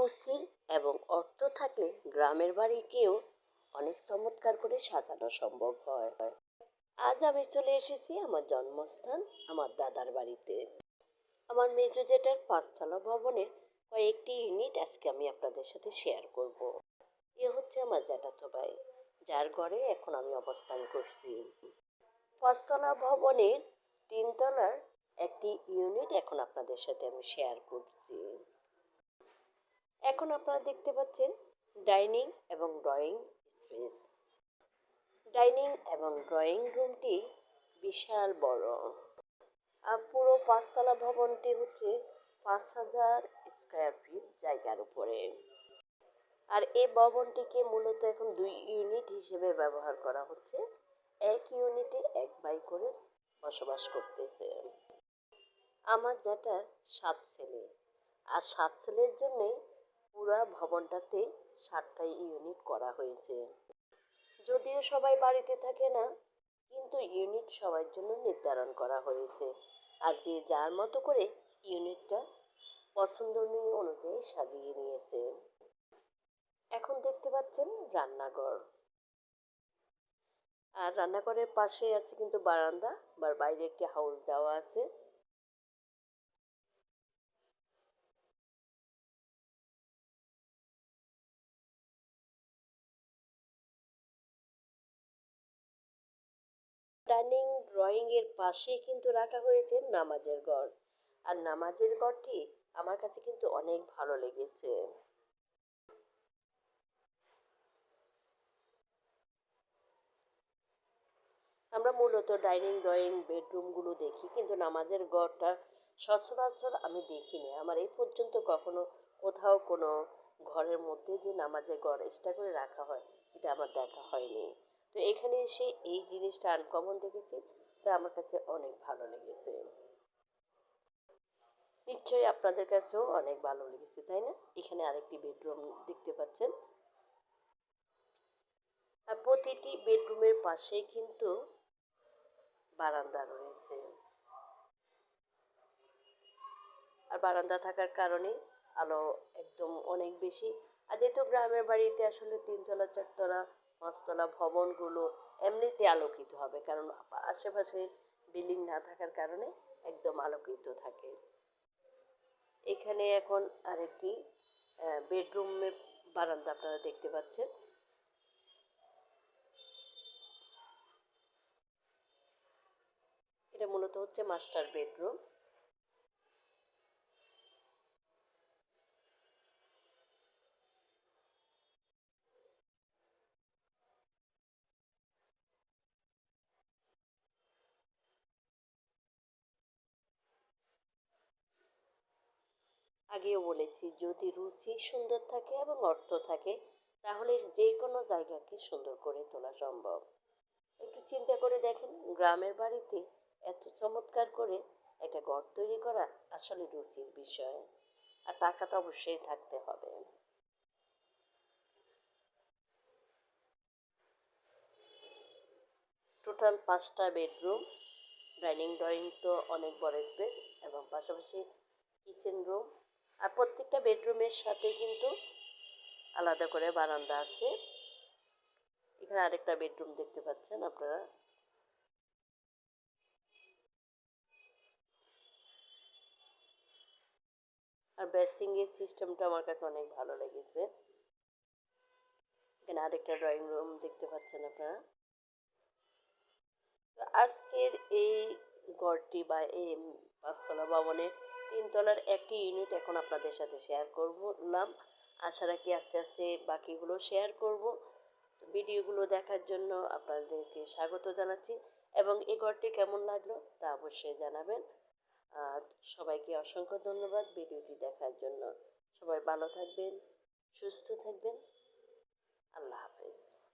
রুচি এবং অর্থ থাকলে গ্রামের বাড়িকেও অনেক চমৎকার করে সাজানো সম্ভব হয়। আজ আমি চলে এসেছি আমার জন্মস্থান আমার দাদার বাড়িতে। আমার মেজো জেঠার পাঁচতলা ভবনের কয়েকটি ইউনিট আজকে আমি আপনাদের সাথে শেয়ার করব। এ হচ্ছে আমার জ্যাঠাতো ভাই যার ঘরে এখন আমি অবস্থান করছি। পাঁচতলা ভবনের তিনতলার একটি ইউনিট এখন আপনাদের সাথে আমি শেয়ার করছি। এখন আপনারা দেখতে পাচ্ছেন ডাইনিং এবং ড্রয়িং স্পেস। ডাইনিং এবং ড্রয়িং রুমটি বিশাল বড়। আর পুরো পাঁচতলা ভবনটি হচ্ছে পাঁচ হাজার স্কোয়ার ফিট জায়গার উপরে। আর এই ভবনটিকে মূলত এখন দুই ইউনিট হিসেবে ব্যবহার করা হচ্ছে। এক ইউনিটে এক বাই করে বসবাস করতেছে। আমার জ্যাঠার সাত ছেলে। আর সাত ছেলের জন্যই ভবনটাতে সাতটা ইউনিট করা হয়েছে। যদিও সবাই বাড়িতে থাকে না, কিন্তু ইউনিট সবার জন্য নির্ধারণ করা হয়েছে। আর যে যার মতো করে ইউনিটটা পছন্দনীয় অনুযায়ী সাজিয়ে নিয়েছে। এখন দেখতে পাচ্ছেন রান্নাঘর। আর রান্নাঘরের পাশে আছে কিন্তু বারান্দা বা বাইরে একটি হাউস দেওয়া আছে। ডাইনিং ড্রয়িং এর পাশে কিন্তু রাখা হয়েছে নামাজের ঘর আর নামাজের ঘরটি আমার কাছে কিন্তু অনেক ভালো লেগেছে। আমরা মূলত ডাইনিং, ড্রয়িং বেডরুমগুলো দেখি, কিন্তু নামাজের ঘরটা সচরাচর আমি দেখিনি। আমার এই পর্যন্ত কখনো কোথাও কোনো ঘরের মধ্যে যে নামাজের ঘর এক্সট্রা করে রাখা হয়, এটা আমার দেখা হয়নি। তো এখানে এসে এই জিনিসটা আনকমন দেখেছি, তা আমার কাছে অনেক ভালো লেগেছে। নিশ্চয়ই আপনাদের কাছেও অনেক ভালো লেগেছে, তাই না? এখানে আরেকটি বেডরুম দেখতে পাচ্ছেন। আর প্রতিটি বেডরুমের পাশেই কিন্তু বারান্দা রয়েছে। আর বারান্দা থাকার কারণে আলো একদম অনেক বেশি। আর যেহেতু গ্রামের বাড়িতে আসলে তিনতলা, চারতলা পাঁচতলা ভবনগুলো এমনিতে আলোকিত হবে, কারণ আশেপাশে বিল্ডিং না থাকার কারণে একদম আলোকিত থাকে। এখানে এখন আরেকটি বেডরুমের বারান্দা আপনারা দেখতে পাচ্ছেন। এটা মূলত হচ্ছে মাস্টার বেডরুম আগেও বলেছি, যদি রুচি সুন্দর থাকে এবং অর্থ থাকে, তাহলে যে কোনো জায়গাকে সুন্দর করে তোলা সম্ভব। একটু চিন্তা করে দেখেন, গ্রামের বাড়িতে এত চমৎকার করে একটা ঘর তৈরি করা আসলে রুচির বিষয়। আর টাকা তো অবশ্যই থাকতে হবে। টোটাল পাঁচটা বেডরুম ডাইনিং ড্রয়িং তো অনেক বড় স্পেস এবং পাশাপাশি কিচেন রুম আর প্রত্যেকটা বেডরুমের সাথে কিন্তু আলাদা করে বারান্দা আছে। এখানে আরেকটা বেডরুম দেখতে পাচ্ছেন আপনারা। আর বেসিংয়ের সিস্টেমটা আমার কাছে অনেক ভালো লেগেছে। এখানে আরেকটা ড্রয়িং রুম দেখতে পাচ্ছেন আপনারা। আজকের এই ঘরটি বা এই পাঁচতলা ভবনের তিনতলার একটি ইউনিট এখন আপনাদের সাথে শেয়ার করলাম। আশা রাখি আস্তে আস্তে বাকিগুলো শেয়ার করব। ভিডিওগুলো দেখার জন্য আপনাদেরকে স্বাগত জানাচ্ছি এবং এই ঘরটি কেমন লাগল তা অবশ্যই জানাবেন। সবাইকে অসংখ্য ধন্যবাদ ভিডিওটি দেখার জন্য। সবাই ভালো থাকবেন, সুস্থ থাকবেন। আল্লাহ হাফেজ।